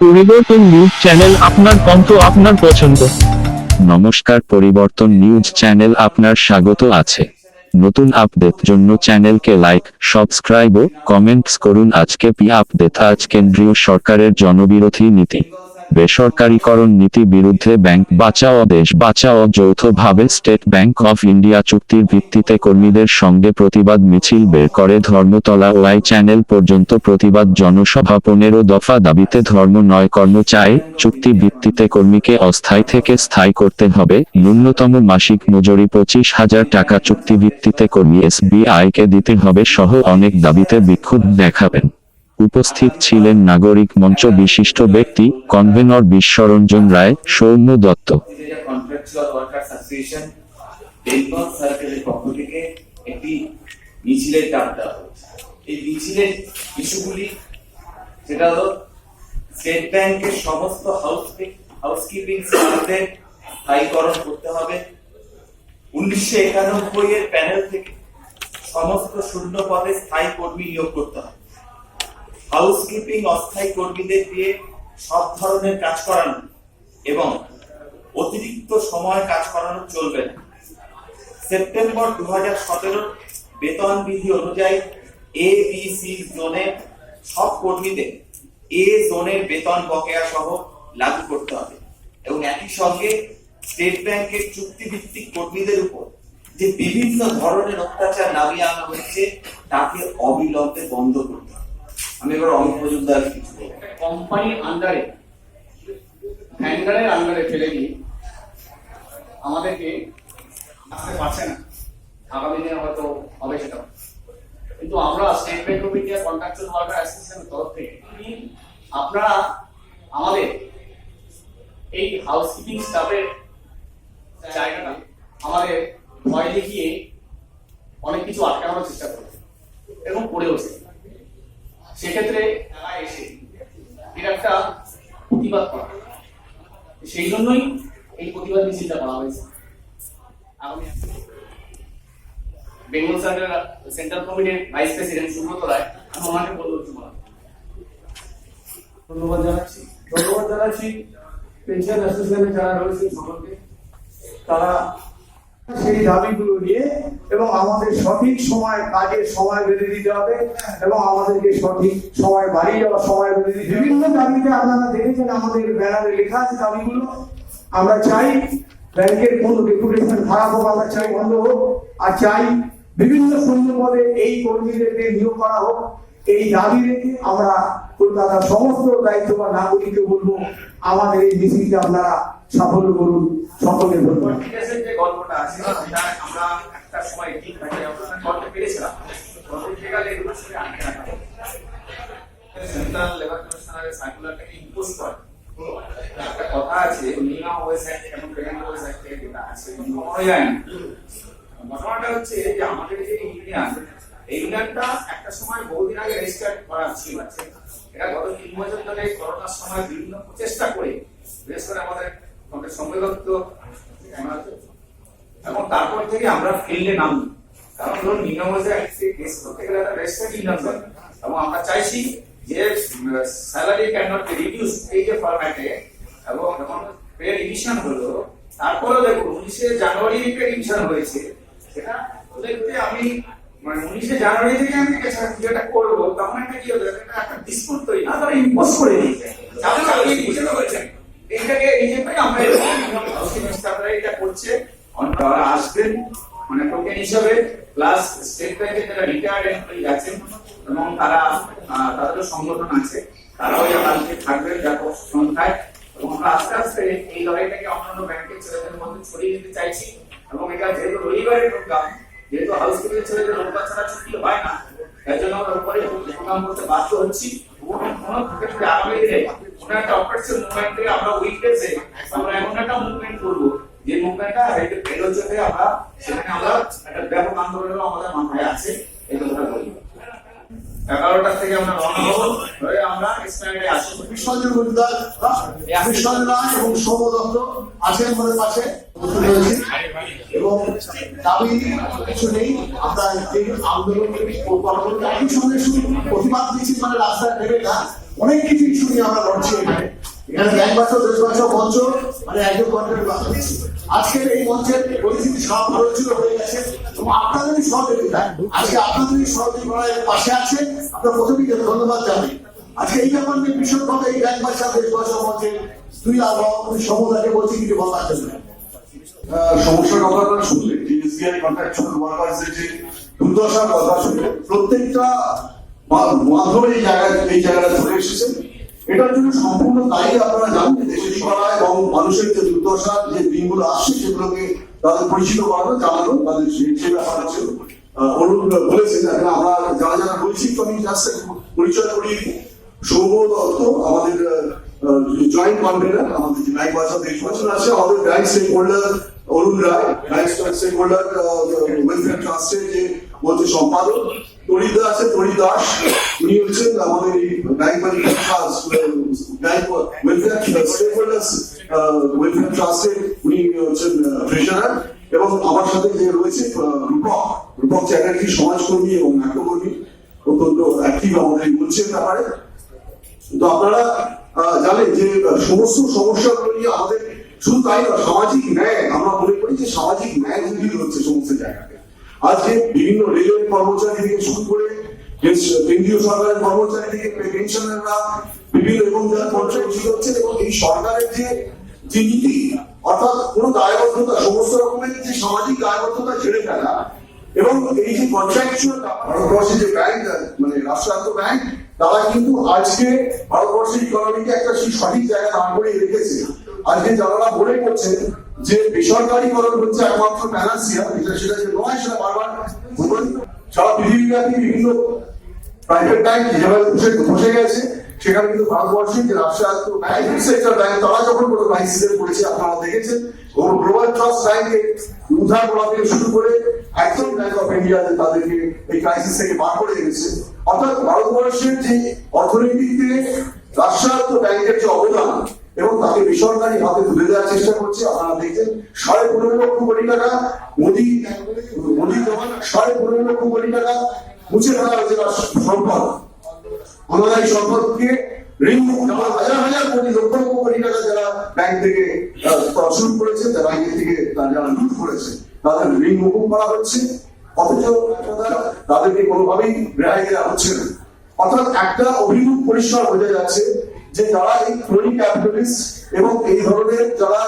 পরিবর্তন news channel আপনার কণ্ঠ আপনার পছন্দ। নমস্কার, পরিবর্তন নিউজ চ্যানেল আপনার স্বাগত আছে। নতুন আপডেট জন্য চ্যানেলকে লাইক, সাবস্ক্রাইব ও কমেন্টস করুন। আজকে পি আপডেট, আজ কেন্দ্রীয় সরকারের জনবিরোধী নীতি। বেসরকারীকরণ নীতি বিরুদ্ধে ব্যাংক বাঁচাও, দেশ বাঁচাও, যৌথভাবে স্টেট ব্যাংক অফ ইন্ডিয়া চুক্তির ভিত্তিতে কর্মীদের সঙ্গে প্রতিবাদ মিছিল বের করে ধর্মতলা ওয়াই চ্যানেল পর্যন্ত প্রতিবাদ জনসভা পনেরো দফা দাবিতে ধর্ম নয় কর্ম চায় চুক্তি ভিত্তিতে কর্মীকে অস্থায়ী থেকে স্থায়ী করতে হবে। ন্যূনতম মাসিক মজুরি পঁচিশ হাজার টাকা চুক্তি ভিত্তিতে কর্মী এসবিআই কে দিতে হবে সহ অনেক দাবিতে বিক্ষোভ দেখাবেন। উপস্থিত ছিলেন নাগরিক মঞ্চ বিশিষ্ট ব্যক্তি, কনভেনর বিশ্বরঞ্জন রায়, সৌম্য দত্ত। হলো স্টেট ব্যাংকের সমস্ত হাউস হাউসকিপিং স্থায়ীকরণ করতে হবে উনিশশো একানব্বই এর প্যানেল থেকে সমস্ত শূন্য পদে স্থায়ী কর্মী নিয়োগ করতে হবে। হাউসকিপিং, অস্থায়ী কর্মীদের দিয়ে সব ধরনের কাজ করানো এবং অতিরিক্ত সময় কাজ করানো চলবে না। সেপ্টেম্বর দু হাজার সতেরো বেতন বিধি অনুযায়ী এ বি সি জোনের সব কর্মীদের এ জোনের বেতন বকেয়া সহ লাগু করতে হবে এবং একই সঙ্গে স্টেট ব্যাংকের চুক্তিভিত্তিক কর্মীদের উপর যে বিভিন্ন ধরনের অত্যাচার নামিয়ে আনা হয়েছে, তাকে অবিলম্বে বন্ধ করতে হবে। আমি এবার অমিত মজুমদার কোম্পানির আন্ডারে ভ্যান্ডারের আন্ডারে ফেলে দিয়ে আমাদেরকে আসতে পারছে না। আগামী দিনে হয়তো হবে সেটা। কিন্তু আমরা state bank of India contractual worker অ্যাসোসিয়েশনের তরফ থেকে, আপনারা আমাদের এই হাউসকিপিং স্টাফের জায়গাটা আমাদের ভয় দেখিয়ে অনেক কিছু আটকানোর চেষ্টা করছে এবং করেওছে সেক্ষেত্রে তারা একটা প্রতিবাদ করা। সেই জন্যই এই প্রতিবাদ মিছিলটা করা হয়েছে। বেঙ্গল সেন্ট্রাল সেন্ট্রাল কমিটির ভাইস প্রেসিডেন্ট সুব্রত রায়, আমি ওনাকে। ধন্যবাদ জানাচ্ছি। ধন্যবাদ জানাচ্ছি পেনশন অ্যাসোসিয়েশনে যারা রয়েছে সকলকে। তারা সেই দাবিগুলো নিয়ে এবং আমাদের সঠিক সময় কাজের সময় বেঁধে দিতে হবে এবং আমাদেরকে সঠিক সময় বাড়িয়ে যাওয়ার সময় বেঁধে দিতে বিভিন্ন দাবিতে আপনারা দেখেছেন আমাদের ব্যানারে লেখা আছে দাবিগুলো। আমরা চাই ব্যাংকের কোন রেপুটেশন খারাপ হোক, আমরা চাই বন্ধ হোক। আর চাই বিভিন্ন শূন্য পদে এই কর্মীদেরকে নিয়োগ করা হোক। এই দাবি রেখে আমরা কলকাতার সমস্ত দায়িত্ববান নাগরিককে বলব, আমাদের এই মিছিলকে আপনারা সাফল্য করুন। কখনো ঘটনাটা হচ্ছে যে আমাদের যে ইউনিয়ন, এই ইউনিয়নটা একটা সময় বহুদিন আগে রেজিস্টার করা ছিল। এটা গত তিন বছর ধরে করোনার সময় বিভিন্ন প্রচেষ্টা করে, বিশেষ করে আমাদের আমাদের সম্মেলত্ব এবং তারপর থেকে আমরা ফিল্ডে নামি কারণ ধরুন নিম্নমজে কেস করতে গেলে একটা রেজিস্টার্ড ইউনিয়ন দরকার এবং আমরা চাইছি যে স্যালারি ক্যান নট রিডিউস এই যে ফরম্যাটে এবং যখন পে রিভিশন হলো, তারপরেও দেখুন উনিশে জানুয়ারি পে রিভিশন হয়েছে। সেটা দেখতে আমি মানে উনিশে জানুয়ারি থেকে আমি যেটা করব, তখন একটা কি হতো, একটা একটা ডিসপুট তৈরি, না, তারা ইম্পোজ করে দিয়েছে। এইটাকে এই যে আমরা এটা করছে। তারা আসবেন মানে টোকেন হিসাবে প্লাস স্টেট ব্যাংকের যারা রিটায়ার্ড এমপ্লয়ি আছেন এবং তারা তাদেরও সংগঠন আছে, তারাও কালকে থাকবেন ব্যাপক সংখ্যায়। এবং আমরা আস্তে আস্তে এই লড়াইটাকে অন্যান্য ব্যাংকের ছেলেদের মধ্যে ছড়িয়ে দিতে চাইছি। এবং এটা যেহেতু রবিবারের প্রোগ্রাম যেহেতু হাউস কিপিং ছেলেদের রোববার ছাড়া ছুটি হয় না, তাই জন্য আমরা উপরে প্রোগ্রাম করতে বাধ্য হচ্ছি। কোনো ক্ষেত্রে আগামী কোনো একটা অপারেশন মুভমেন্ট আমরা উইকডেজে আমরা এমন একটা মুভমেন্ট করব যে মুভমেন্টটা রেডিও আমরা সেখানে আমরা একটা ব্যাপক আন্দোলনের আমাদের মাথায় আছে, এই কথাটা বলি। এগারোটা থেকে আমরা রওনা হব। হয়ে আমরা স্ট্যান্ডে আসব বিশ্বজিৎ মজুমদার বিশ্বজিৎ এবং সৌম দত্ত আছেন আমাদের পাশে এবং দাবি কিছু নেই আমরা আন্দোলন একই সঙ্গে প্রতিবাদ দিচ্ছি মানে রাস্তায় নেবে না। অনেক কিছু ইস্যু নিয়ে আমরা লড়ছি এখানে। এখানে ব্যাংক বাঁচাও দেশ বাঁচাও মঞ্চ মানে একজন কন্টেন্ট বাঁচাচ্ছে আজকের এই মঞ্চের পরিস্থিতি সব ছিল হয়ে গেছে এবং আপনাদেরই সহযোগিতা আজকে আপনাদেরই সহযোগিতার পাশে আছে। আপনার প্রথমেই ধন্যবাদ জানাই। আজকে এই ব্যাপার নিয়ে ভীষণভাবে এই ব্যাংক বাঁচাও দেশ বাঁচাও মঞ্চের দুই আবহাওয়া সমুদায়কে বলছি কিছু বলার জন্য। সমস্যার কথাটা শুনলে যে এসবিআই কন্ট্রাকচুয়াল ওয়ার্কার্সের যে দুর্দশার কথা শুনলে প্রত্যেকটা মাধ্যমে এই জায়গায় এই জায়গাটা চলে এসেছে। এটার জন্য সম্পূর্ণ দায়ী আপনারা জানেন দেশের সরা এবং মানুষের যে দুর্দশার যে দিনগুলো আসছে, সেগুলোকে তাদের পরিচিত করানো, জানানো, তাদের সে- ব্যাপার আছে বলেছেন আমরা যারা যারা বলছি তো আমি পরিচয় করি। সৌম দত্ত, আমাদের জয়েন্ট কনভেনার আমাদের যে ব্যাংক বাজার দেশ বছর আছে আমাদের stakeholder Arun Roy bank stakeholder welfare ট্রাস্টের যে বলছে সম্পাদক। তরিদা আছে তরি উনি হচ্ছেন আমাদের এই অত্যন্ত ব্যাপারে। জানেন যে সমস্ত সমস্যাগুলো নিয়ে আমাদের শুধু তাই সামাজিক ন্যায়। আমরা মনে করি যে সামাজিক ন্যায় হচ্ছে সমস্ত জায়গাতে। আজকে বিভিন্ন রেলের কর্মচারী থেকে শুরু করে কেন্দ্রীয় সরকারের কর্মচারী থেকে পেনশনাররা, বিভিন্ন এবং যারা কর্মচারী হচ্ছে এবং এই সরকারের যে যে নীতি, অর্থাৎ কোনো দায়বদ্ধতা, সমস্ত রকমের যে সামাজিক দায়বদ্ধতা ছেড়ে ফেলা এবং এই যে কন্ট্রাকচুয়াল যে ব্যাংক মানে রাষ্ট্রায়ত্ত ব্যাংক তারা কিন্তু আজকে ভারতবর্ষের ইকোনমিকে একটা সঠিক জায়গায় দাঁড় করিয়ে রেখেছে। আজকে যারা বলে করছেন যে বেসরকারীকরণ হচ্ছে একমাত্র প্যানাসিয়া এটা সেটা যে নয়, সেটা বারবার বলুন। সারা পৃথিবীব্যাপী বিভিন্ন প্রাইভেট ব্যাংক যেভাবে বসে গেছে, সেখানে কিন্তু ভারতবর্ষের যে রাষ্ট্রায়ত্ত ব্যাংক সেক্টর ব্যাংক তারা যখন কোনো ক্রাইসিসে পড়েছে, আপনারা দেখেছেন গ্লোবাল ট্রাস্ট ব্যাংকে উদ্ধার করা থেকে শুরু করে ব্যাংক অফ ইন্ডিয়া তাদেরকে এই ক্রাইসিস থেকে বার করে এনেছে অর্থাৎ ভারতবর্ষের যে অর্থনীতিতে রাষ্ট্রায়ত্ত ব্যাংকের যে অবদান এবং তাকে বেসরকারি হাতে তুলে দেওয়ার চেষ্টা করছে। আপনারা দেখছেন, সাড়ে পনেরো লক্ষ কোটি টাকা মোদী মোদী জমান সাড়ে পনেরো লক্ষ কোটি টাকা মুছে ফেলা হয়েছে তার সম্পদ। আমাদের এই সম্পদকে করেছে, তারা যারা করেছে, তাদের ঋণ মুকুব করা হচ্ছে। তাদেরকে কোনোভাবেই দেওয়া হচ্ছে না। অর্থাৎ একটা অভিমুখ পরিষ্কার বোঝা যাচ্ছে যে যারা এই ক্রনিক ক্যাপিটালিস্ট এবং এই ধরনের যারা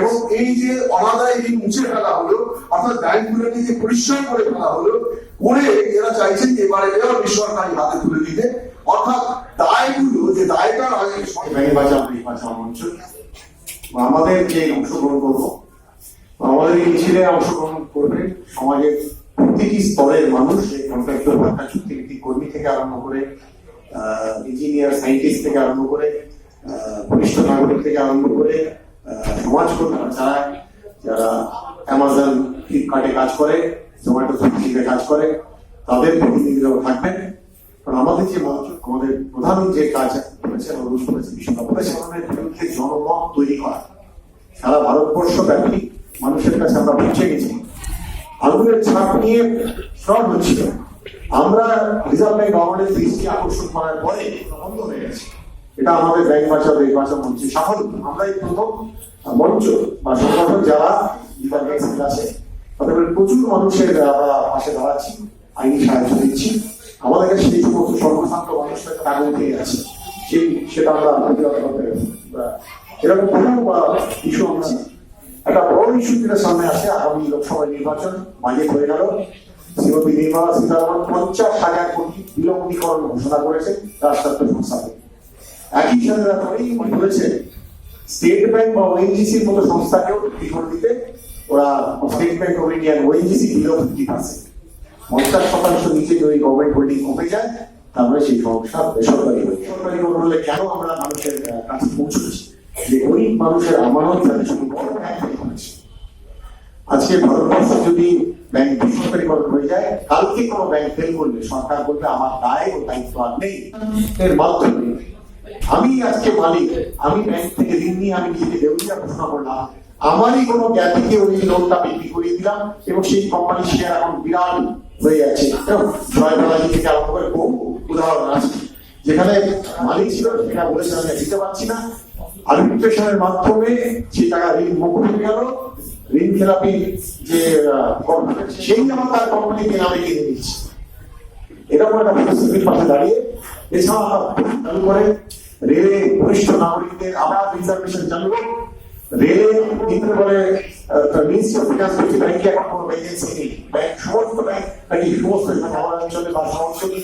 এবং এই যে অনাদায় মুছে ফেলা হলো, অর্থাৎ ব্যাংকগুলোকে যে করে ফেলা হলো, করে এরা চাইছেন এবারে বেসরকারি হাতে তুলে দিতে। অর্থাৎ দায়গুলো, যে দায়টা আগে আমাদের যে অংশগ্রহণ করব আমাদের এই মিছিলে অংশগ্রহণ করবেন সমাজের প্রতিটি স্তরের মানুষ কন্ট্রাক্টর ওয়ার্কার চুক্তিভিত্তিক কর্মী থেকে আরম্ভ করে ইঞ্জিনিয়ার সাইন্টিস্ট থেকে আরম্ভ করে বরিষ্ঠ নাগরিক থেকে আরম্ভ করে আহ, সমাজকর্মী যারা যারা অ্যামাজন ফ্লিপকার্টে কাজ করে জোম্যাটো সুইগিতে কাজ করে তাদের প্রতিনিধিরাও থাকবেন। কারণ আমাদের যে মঞ্চ আমাদের প্রধান যে কাজ করেছে অনুরোধ করেছে বিশ্বকাপ করেছে বিরুদ্ধে জনমত তৈরি করা। সারা ভারতবর্ষ ব্যাপী মানুষের কাছে আমরা পৌঁছে গেছি। আঙুলের ছাপ নিয়ে ফ্রড হচ্ছিল আমরা রিজার্ভ ব্যাংক গভর্নমেন্টের দৃষ্টি আকর্ষণ করার পরে বন্ধ হয়ে গেছে। এটা আমাদের ব্যাংক বাঁচাও দেশ বাঁচাও মঞ্চে সাফল্য। আমরা এই প্রথম মঞ্চ বা সংগঠন যারা রিজার্ভ ব্যাংক আছে, তাদের প্রচুর মানুষের আমরা পাশে দাঁড়াচ্ছি, আইনি সাহায্য দিচ্ছি। আমাদের কাছে সেই সমস্ত সর্বশান্ত মানুষের কাগজ দিয়ে আছে সেই সেটা আমরা প্রতিরোধ করতে এরকম বহু ইস্যু আমরা একটা বড় ইস্যু যেটা সামনে আসে, আগামী লোকসভা নির্বাচন বাজেট হয়ে গেল। শ্রীমতী নির্মলা সীতারামন পঞ্চাশ হাজার কোটি বিলম্বীকরণ ঘোষণা করেছেন রাষ্ট্রায়ত্ত সংস্থাকে একই সাথে তারপরেই উনি বলেছেন স্টেট ব্যাংক বা ওএনজিসির মতো সংস্থাকেও বিক্রি দিতে ওরা state bank of Indian ONGC below fifty পঞ্চাশ শতাংশ নিচে যদি গভর্নমেন্ট হোল্ডিং কমে যায়, তাহলে সেই সমস্যা বেসরকারি যায়। বেসরকারি হলে কেন আমরা মানুষের কাছে পৌঁছেছি যে গরিব মানুষের আমানত যাতে শুধু বড় আজকে ভারতবর্ষে যদি ব্যাংক বেসরকারিকরণ হয়ে যায়। কালকে কোনো ব্যাংক ফেল করলে, সরকার বলবে, আমার দায় ও দায়িত্ব আর নেই। এর মাধ্যমে আমি আজকে মালিক, আমি ব্যাংক থেকে ঋণ নিয়ে আমি নিজেকে দেউলিয়া ঘোষণা করলাম। আমারই কোনো জ্ঞাতিকে ওই লোনটা বিক্রি করিয়ে দিলাম এবং সেই কোম্পানির শেয়ার এখন বিরাট হয়ে যাচ্ছে। জয় বালাজি থেকে আরম্ভ করে বহু উদাহরণ আছে। যেখানে মালিক ছিল সেটা বলেছে আমি দিতে পারছি না। আর্বিট্রেশনের মাধ্যমে সেই টাকা ঋণ মুকুব হয়ে গেল। ঋণ খেলাপি যে সেই আমার তার কোম্পানিকে নামে কিনে নিচ্ছে এরকম একটা পরিস্থিতির পাশে দাঁড়িয়ে। এছাড়া করে রেলে বরিষ্ঠ নাগরিকদের আবার রিজার্ভেশন চালু রেলে কিন্তু বলে মিনিস্ট্রি অফ ফিনান্স বলছে ব্যাংকে এখন কোনো ভ্যাকেন্সি নেই। ব্যাংক সমস্ত ব্যাংক নাকি সমস্ত শহরাঞ্চলে বা শহরাঞ্চলে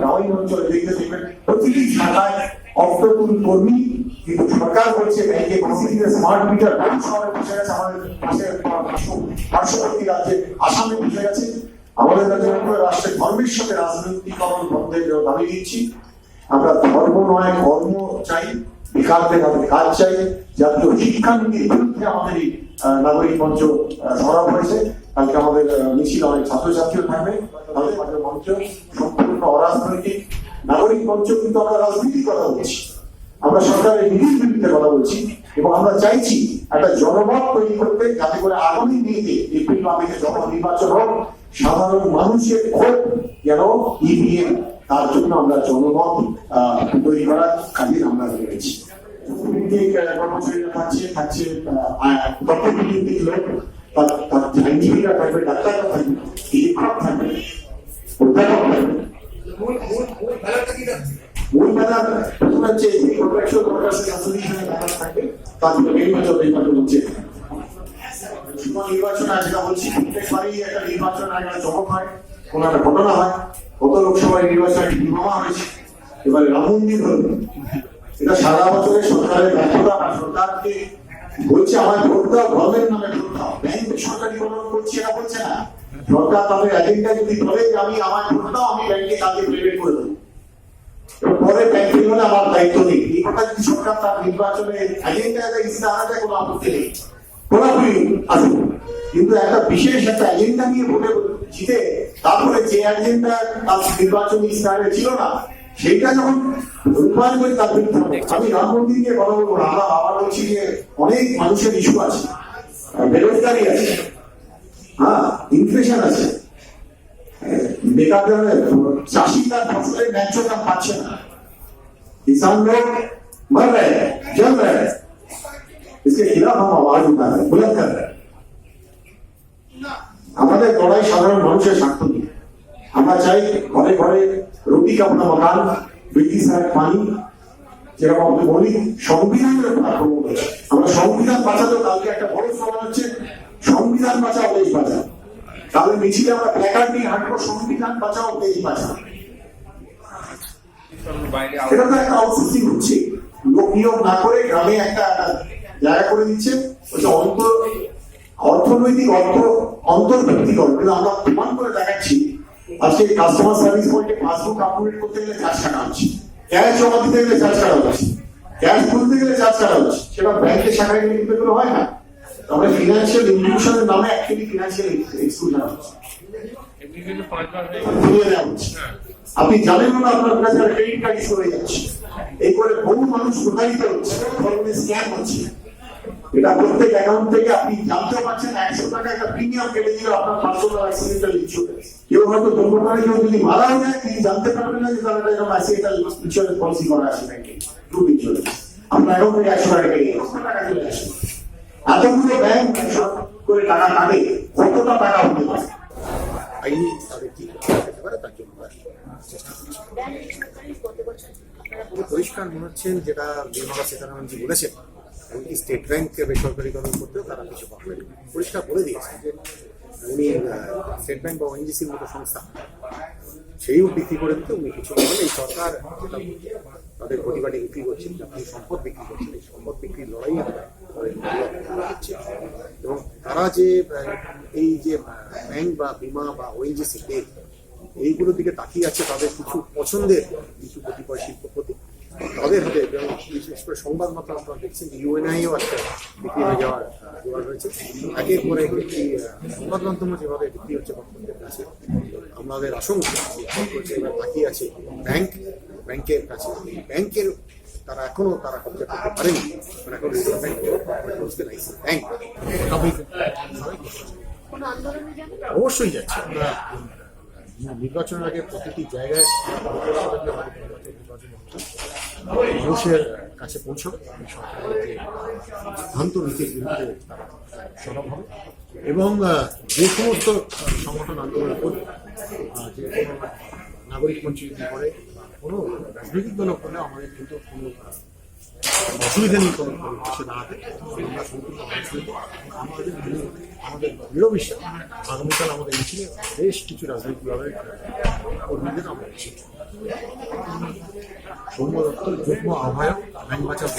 গ্রামীণ অঞ্চলে দেখতে দেখবেন, প্রতিটি শাখায় অর্থকুল কর্মী কিন্তু সরকার বলছে ব্যাংকে প্রতিদিনের স্মার্ট মিটার বহু শহরে বসে গেছে, আমাদের পাশে পার্শ্ব- পার্শ্ববর্তী রাজ্যে আসামে বসে গেছে। আমাদের কাছে রাষ্ট্রের ধর্মের সাথে রাজনৈতিকরণ বন্ধের দাবি দিচ্ছি। আমরা ধর্ম নয়, কর্ম চাই থেকে আমাদের কাজ চাই। জাতীয় শিক্ষানীতির বিরুদ্ধে আমাদের এই নাগরিক মঞ্চ সরব হয়েছে। কালকে আমাদের মিছিল অনেক ছাত্রছাত্রীও থাকবে। তাদের মঞ্চ সম্পূর্ণ অরাজনৈতিক। নাগরিক মঞ্চ কিন্তু আমরা রাজনীতির কথা বলছি। আমরা সরকারের নীতির বিরুদ্ধে কথা বলছি এবং আমরা চাইছি একটা জনমত তৈরি করতে যাতে করে আগামী দিনে এপ্রিল মাসে যখন নির্বাচন হোক। সাধারণ মানুষের ক্ষোভ যেন ইভিএম তার জন্য আমরা জনমত তৈরি করার কাজে আমরা রয়েছি কর্মচারীরা থাকছে থাকছে ডক্টর লোক তার তার আইনজীবীরা থাকবে ডাক্তাররা থাকবে শিক্ষক থাকবে অধ্যাপক থাকবে। মূল ব্যাপার তার নির্বাচন একটা হয়, কোনো একটা ঘটনা হয়। লোকসভায় নির্বাচন এবারে এটা সারা বছরে সরকারের সরকারকে বলছে, আমার করছে না বলছে না? সরকার তাদের যদি আমি আমার ভোট দাও, আমি ব্যাংকে কাজে পেমেন্ট করে দেবো। পরে ব্যাংকে হলে আমার দায়িত্ব নেই। এই কথা তার নির্বাচনে এজেন্ডা ইস্তাহারে কোনো আপত্তি নেই। পুরোপুরি আসুন। কিন্তু একটা বিশেষ একটা এজেন্ডা নিয়ে ভোটে জিতে তারপরে যে এজেন্ডা তার নির্বাচনী ইস্তাহারে ছিল না, সেইটা যখন রূপায়ণ করে তার বিরুদ্ধে আমি রাম মন্দির নিয়ে কথা বলব না আমরা আবার বলছি যে অনেক মানুষের ইস্যু আছে। বেরোজগারি আছে। হ্যাঁ ইনফ্লেশন আছে। বেকারদের চাষি ফসলের ন্যায্য দাম পাচ্ছে না। किसान लोग मर रहे हैं जल रहे हैं इसके खिलाफ हम आवाज उठा रहे हैं बुलंद कर रहे हैं আমাদের লড়াই সাধারণ মানুষের স্বার্থ নিয়ে আমরা চাই ঘরে ঘরে রুটি কাপড়া মকান বিদ্যুৎ সাহেব পানি যেরকম আপনি বলি সংবিধানের উপর আক্রমণ হচ্ছে আমরা সংবিধান বাঁচাতে কালকে একটা বড় সভা হচ্ছে সংবিধান বাঁচাও দেশ বাঁচাও তাহলে মিছিলে আমরা প্ল্যাকার্ড নিয়ে হাঁটবো সংবিধান বাঁচাও দেশ বাঁচাও এটা তো একটা আউটসোর্সিং হচ্ছে। লোক নিয়োগ না করে গ্রামে একটা জায়গা করে দিচ্ছে। অন্ত অর্থনৈতিক অর্থ অন্তর্ভুক্তিকরণ কিন্তু আমরা প্রমাণ করে দেখাচ্ছি আজকে কাস্টমার সার্ভিস পয়েন্টে পাসবুক আপডেট করতে গেলে চার্জ কাটা হচ্ছে। ক্যাশ জমা দিতে গেলে চার্জ কাটা হচ্ছে। ক্যাশ তুলতে গেলে চার্জ কাটা হচ্ছে। সেটা ব্যাংকের শাখায় গেলে কিন্তু এগুলো হয় না। তাহলে ফিনান্সিয়াল ইনক্লুশনের নামে অ্যাকচুয়ালি ফিনান্সিয়াল এক্সক্লুশন হচ্ছে। হচ্ছে। আপনি জানেন না আপনার কাছে ক্রেডিট কার্ড ইস্যু হয়ে যাচ্ছে। এই করে বহু মানুষ প্রতারিত হচ্ছে স্ক্যাম হচ্ছে। এটা প্রত্যেক অ্যাকাউন্ট থেকে আপনি জানতে পারছেন, একশো টাকা একটা প্রিমিয়াম কেটে দিলে আপনার পার্সোনাল ইন্স্যুরেন্স কেউ হয়তো দুর্ঘটনায় কেউ যদি মারা যায়, তিনি জানতে পারবেন না যে তার একটা এরকম ইন্স্যুরেন্স পলিসি করা আছে ব্যাংকে গ্রুপ ইন্স্যুরেন্স আপনার অ্যাকাউন্ট থেকে একশো টাকা কেটে টাকা চলে এতগুলো ব্যাংক করে টাকা কাটে, কতটা টাকা হতে পারে আইনি তাদের কি করা যেতে পারে তার জন্য আমরা চেষ্টা করছি পুরো পরিষ্কার মনে হচ্ছে যেটা নির্মলা সীতারামনজি বলেছেন, এমনকি স্টেট ব্যাংককে বেসরকারিকরণ করতেও তারা কিছু পারবেন পরিষ্কার বলে দিয়েছেন যে উনি স্টেট ব্যাংক বা ওএনজিসির মতো সংস্থা, সেইও বিক্রি করে দিতে উনি কিছু বলেন এই সরকার তাদের পরিবারে বিক্রি করছেন জাতীয় সম্পদ বিক্রি করছেন এই সম্পদ বিক্রির লড়াই এবং তারা যে এই যে ব্যাংক বা বিমা বা ওএনজিসি এইগুলোর দিকে তাকিয়ে আছে তাদের কিছু পছন্দের কিছু কতিপয় শিল্পপতি। তাদের হাতে বিশেষ করে সংবাদ মাধ্যম আপনারা দেখছেন যে ইউএনআইও একটা বিক্রি হয়ে যাওয়ার জোগাড় হয়েছে একের পর এক আহ, সংবাদ মাধ্যমে যেভাবে বিক্রি হচ্ছে ভক্তদের কাছে আমাদের আশঙ্কা এবার তাকিয়ে আছে ব্যাংক ব্যাংকের কাছে। ব্যাংকের তারা এখনও তারা কবজা করতে পারেনি। মানে এখন রিজার্ভ ব্যাংক ব্যাংক। অবশ্যই যাচ্ছে। আমরা নির্বাচনের আগে প্রতিটি জায়গায় মানুষের কাছে পৌঁছবে সরকারের যে সিদ্ধান্ত নীতির বিরুদ্ধে তারা সরব হবে। এবং যে সমস্ত সংগঠন আন্দোলন আহ, যে কোনো নাগরিক মঞ্চ যদি করে কোনো রাজনৈতিক দল করলে আমাদের কিন্তু কোনো অসুবিধা নেই কোনো পাশে দাঁড়াতে। আমরা সম্পূর্ণ আমাদের আমাদের দৃঢ় বিশ্বাস। আগামীকাল আমাদের মিছিলে বেশ কিছু রাজনৈতিক দলের কর্মীদের আমরা মিছিল সৌম্য দত্ত, যুগ্ম আহ্বায়ক আইন বাঁচাও